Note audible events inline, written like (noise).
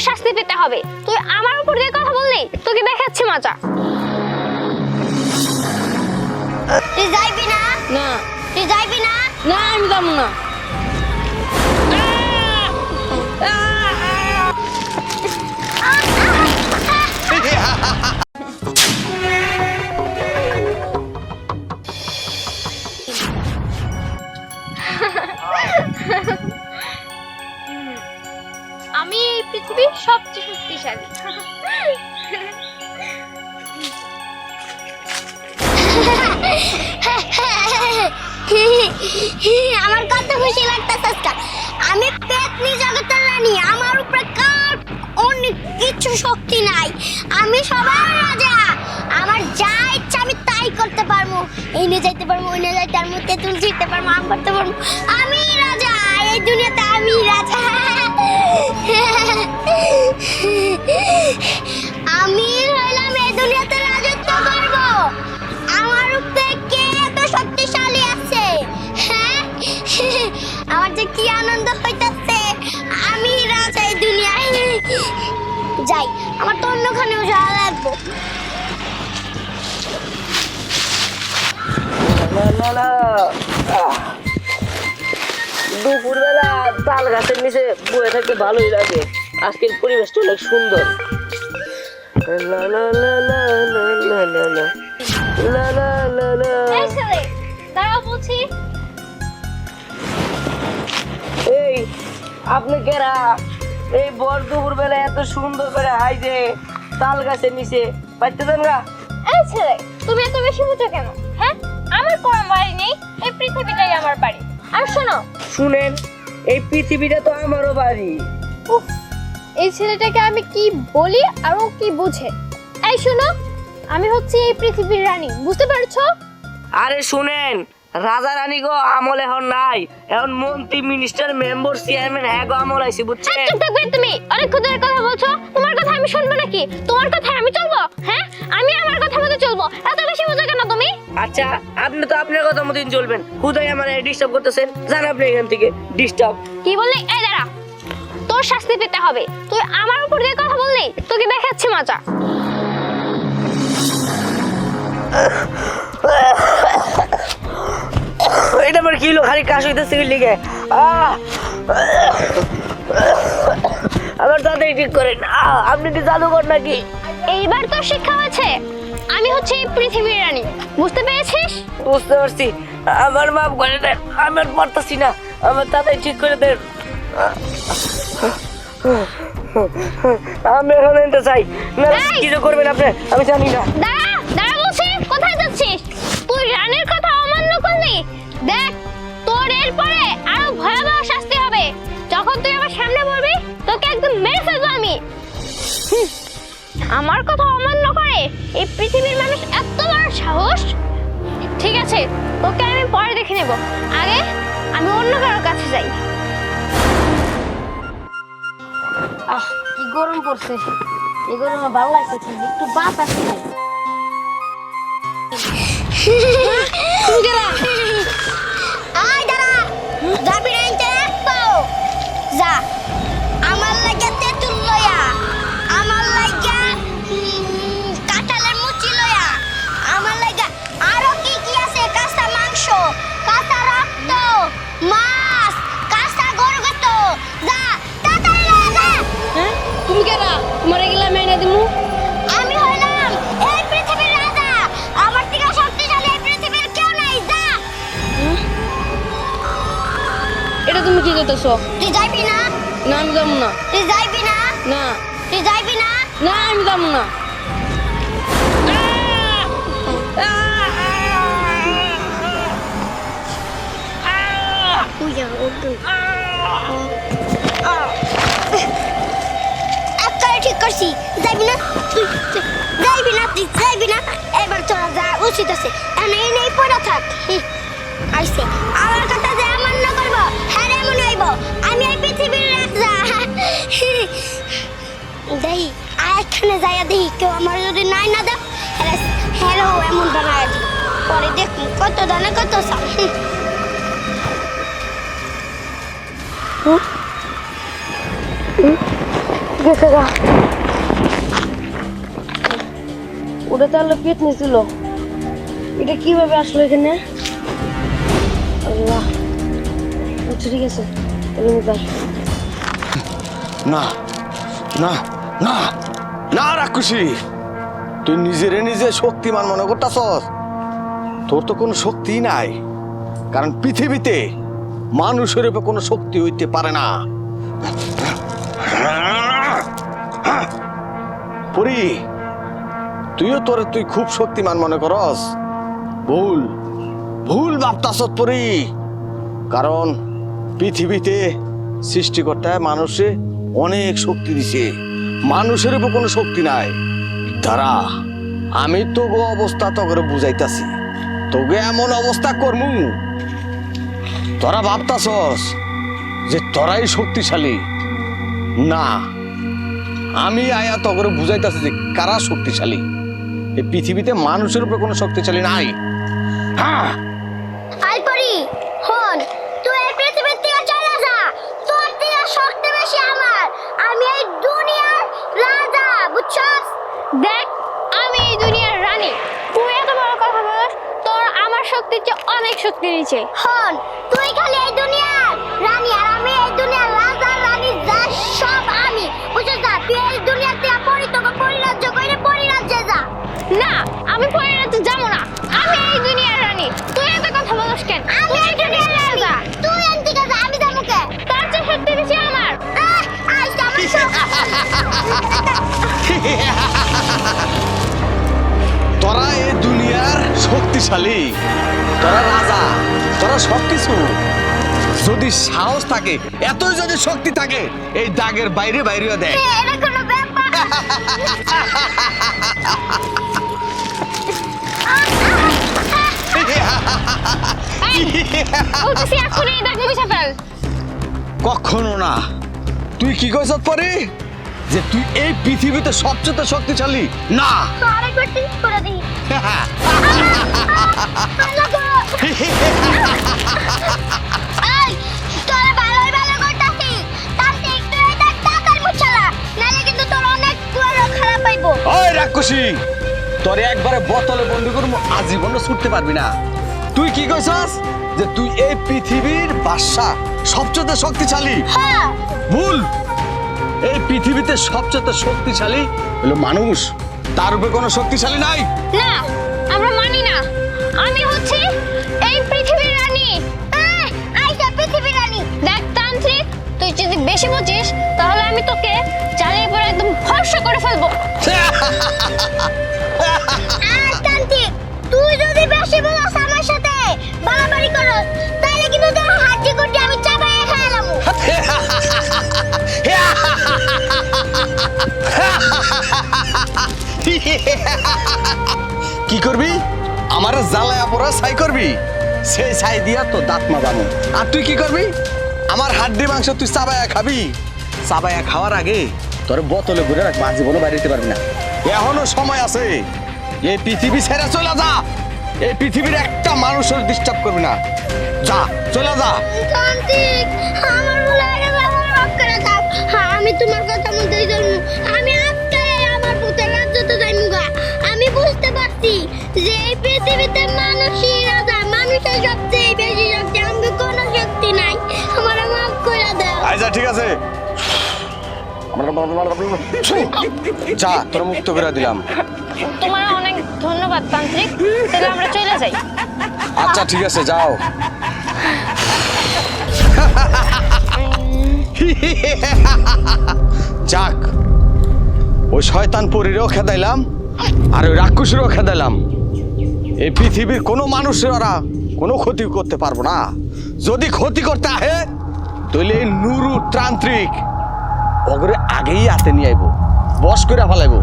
শাস্তি পেতে হবে। তুই আমার উপর দিয়ে কথা বললি তোকে দেখাচ্ছি মজা। তুই যাইবি না? না। তুই যাইবি না? না আমি যাব না। (laughs) আমার কত খুশি লাগতেছে আজকাল আমি পেতনি জগতের রানী, আমার উপরে কার অনেক কিছু শক্তি নাই। আমি সবার রাজা। আমার যা ইচ্ছা আমি তাই করতে পারব। এই নিয়ে যাইতে পারব নিয়ে যাইতে পারব, তেঁতুল জিততে পারব, আম করতে পারব। আমার তো অন্যখানেও যাওয়া লাগবো দুপুরবেলা তাল গাছের নিচে বয়ে থাকতে ভালোই লাগে আজকের পরিবেশটা অনেক সুন্দর লা লা লা লা লা লা লা লা। লা লা লা লা। দাঁড়াও বলছি এই আপনি কেরা এই বর দুপুর বেলা এত সুন্দর করে হাইজে তাল গাছের নিচে পাইতে দেন গা। এই ছেলে তুমি এত বেশি বুঝো কেন? হ্যাঁ? আমার কোনো বাড়ি নেই এই পৃথিবীটাই আমার বাড়ি। আর শোনো। শুনেন এই পৃথিবীটা তো আমারও বাড়ি। উফ এই ছেলেটাকে আমি কি বলি আর ও কি বুঝে? এই শোনো আমি হচ্ছি এই পৃথিবীর রানী বুঝতে পারছ? আরে শুনেন রাজা রানী গো আমল এখন নাই। এখন মন্ত্রী মিনিস্টার মেম্বার চেয়ারম্যান হ্যাঁ গো আমল আইছি বুঝছেন? চুপ থাকবে তুমি। অনেক খুদের কথা বলছো। তোমার কথা আমি শুনব নাকি? তোমার কথা আমি চলবো? হ্যাঁ? আমি আমার কথা মতো চলবো। এত বেশি বুঝো কেন তুমি? আচ্ছা আপনি তো আপনার কথা মতন চলবেন। খুদাই আমার ডিস্টার্ব করতেছেন। জান আপনি এখান থেকে ডিস্টার্ব কি বললি? এই দাঁড়া। তোর শাস্তি পেতে হবে। তুই আমার উপর দিয়ে কথা বললি? তোকে দেখাচ্ছি মজা। এটা আমার কি হলো খালি কাশ হইতেছে লিগে। আমার তাড়াতাড়ি ঠিক করেন। আপনি কি জাদুকর নাকি? এইবার তোর শিক্ষা হয়েছে। আমি হচ্ছে এই পৃথিবীর রানী। বুঝতে পেরেছিস? বুঝতে পারছি। আমার মাপ করে দেন আমি আর পারতাছি না। আমার তাড়াতাড়ি ঠিক করে দেন। আমি এখন চাই। না কিছু করবেন আপনি আমি জানি না। যখন তুই আমার সামনে বলবি তোকে একদম মেরে ফেলব আমি। আমার কথা অমান্য করে এই পৃথিবীর মানুষ এত বড় সাহস। ঠিক আছে তোকে আমি পরে দেখে নেব। আগে আমি অন্য কারোর কাছে যাই। আহ কি গরম পড়ছে। এই গরমে ভালো লাগতেছে একটু বাতাস খাই (laughs) তুমি কি তুই যাইবি না? না আমি যাব না। তুই যাইবি না? না। তুই যাইবি না? না আমি যাব না। ঠিক করছি। যাইবি না? তুই তুই যাইবি না তুই যাইবি না? এবার তোরা যা উচিত আছে। এনে নেই পড়া থাক। হুম, আমার কথা হইব আমি এই পৃথিবীর রাজা। দেহি আর এখানে যাইয়া দেখি কেউ আমার যদি নাই না দাও হ্যালো এমন বানায় দিই। পরে দেখুন কত দানে কত গা। ওটা তাহলে পেতনি ছিল এটা কীভাবে আসলো এখানে? আচ্ছা ঠিক আছে। তাহলে যাই। না না না না, রাক্ষসী। তুই নিজেরে নিজে শক্তিমান মনে করতাছস। তোর তো কোনো শক্তি নাই। কারণ পৃথিবীতে মানুষের উপর কোনো শক্তি হইতে পারে না। পরি, তুইও তোর তুই খুব শক্তিমান মনে করস। ভুল ভুল ভাবতাছত পরি। কারণ পৃথিবীতে সৃষ্টিকর্তা মানুষে অনেক শক্তি দিছে। মানুষের উপর কোনো শক্তি নাই। তারা আমি তো গো অবস্থা তো করে বুঝাইতাছি। তোকে এমন অবস্থা করমু। তোরা ভাবতাছস যে তোরাই শক্তিশালী। না, আমি আয়া তো করে বুঝাইতাছি যে কারা শক্তিশালী। এই পৃথিবীতে মানুষের উপর কোনো শক্তিশালী নাই। হ্যাঁ পৃথিবীর থেকে চলে যা। তোর থেকে শক্তি বেশি আমার। আমি এই দুনিয়ার রাজা বুঝছস দেখ, আমি এই দুনিয়ার রানী। তুই এত বড় কথা বলস, তোর আমার শক্তির চেয়ে অনেক শক্তি দিয়েছে হন, তুই খালি এই দুনিয়ার রানী, আর আমি এই দুনিয়ার রাজা, রানী, যা সব আমি। বুঝছস যা তুই এই দুনিয়ার থেকে পরিতকে পরিরাজ্য করে পরিরাজ্যে যা। না, আমি শক্তিশালী। তোরা রাজা তোরা সব কিছু যদি সাহস থাকে এতই যদি শক্তি থাকে এই দাগের বাইরে বাইরেও দেয়। কখনো না। তুই কি কইছ পরে? যে তুই এই পৃথিবীতে সবচেয়ে শক্তিশালী? না। রাক্ষসী তোরে একবারে বোতলে বন্দি করব আজীবন ছুটতে পারবি না। তুই কি কইছস? যে তুই এই পৃথিবীর বাদশা সবচেয়ে শক্তিশালী। হ্যাঁ, ভুল এই পৃথিবীতে সবচেয়ে শক্তিশালী হলো মানুষ। তার উপরে কোনো শক্তিশালী নাই না, আমরা মানি না। আমি হচ্ছি এই পৃথিবীর রানী। আইসা পৃথিবীর রানী। দেখ তান্ত্রিক, তুই যদি বেশি বুঝিস তাহলে আমি তোকে চালিয়ে পরে একদম ফর্সা করে ফেলব (laughs) তান্ত্রিক তুই যদি বেশি বলস আমার সাথে বাড়াবাড়ি করস করবি? আমার জ্বালায়া পড়া ছাই করবি? সেই ছাই দিয়া তো দাঁত মাজানো আর তুই কি করবি? আমার হাড্ডি মাংস তুই চাবায়া খাবি। চাবায়া খাওয়ার আগে তোর বোতলে ঘুরে রাখ মাঝে বলো বাইরে পারবি না। এখনও সময় আছে। এই পৃথিবী ছেড়ে চলে যা। এই পৃথিবীর একটা মানুষের ডিস্টার্ব করবি না। যা, চলে যা। আমি তোমার কথা চলবো। আমি ঠিক আছে। যা তোর মুক্ত করে দিলাম। তোমার অনেক ধন্যবাদ তান্ত্রিক। তাহলে আমরা চলে যাই। আচ্ছা ঠিক আছে যাও। যাক ওই শয়তান পরীরও খেদাইলাম আর ওই রাক্ষসেরও খেদাইলাম। এই পৃথিবীর কোনো মানুষের ওরা কোনো ক্ষতি করতে পারব না। যদি ক্ষতি করতে আহে এই নুরু তান্ত্রিক ওগরে আগেই হাতে নিয়ে আইব বস করে ফেলাইব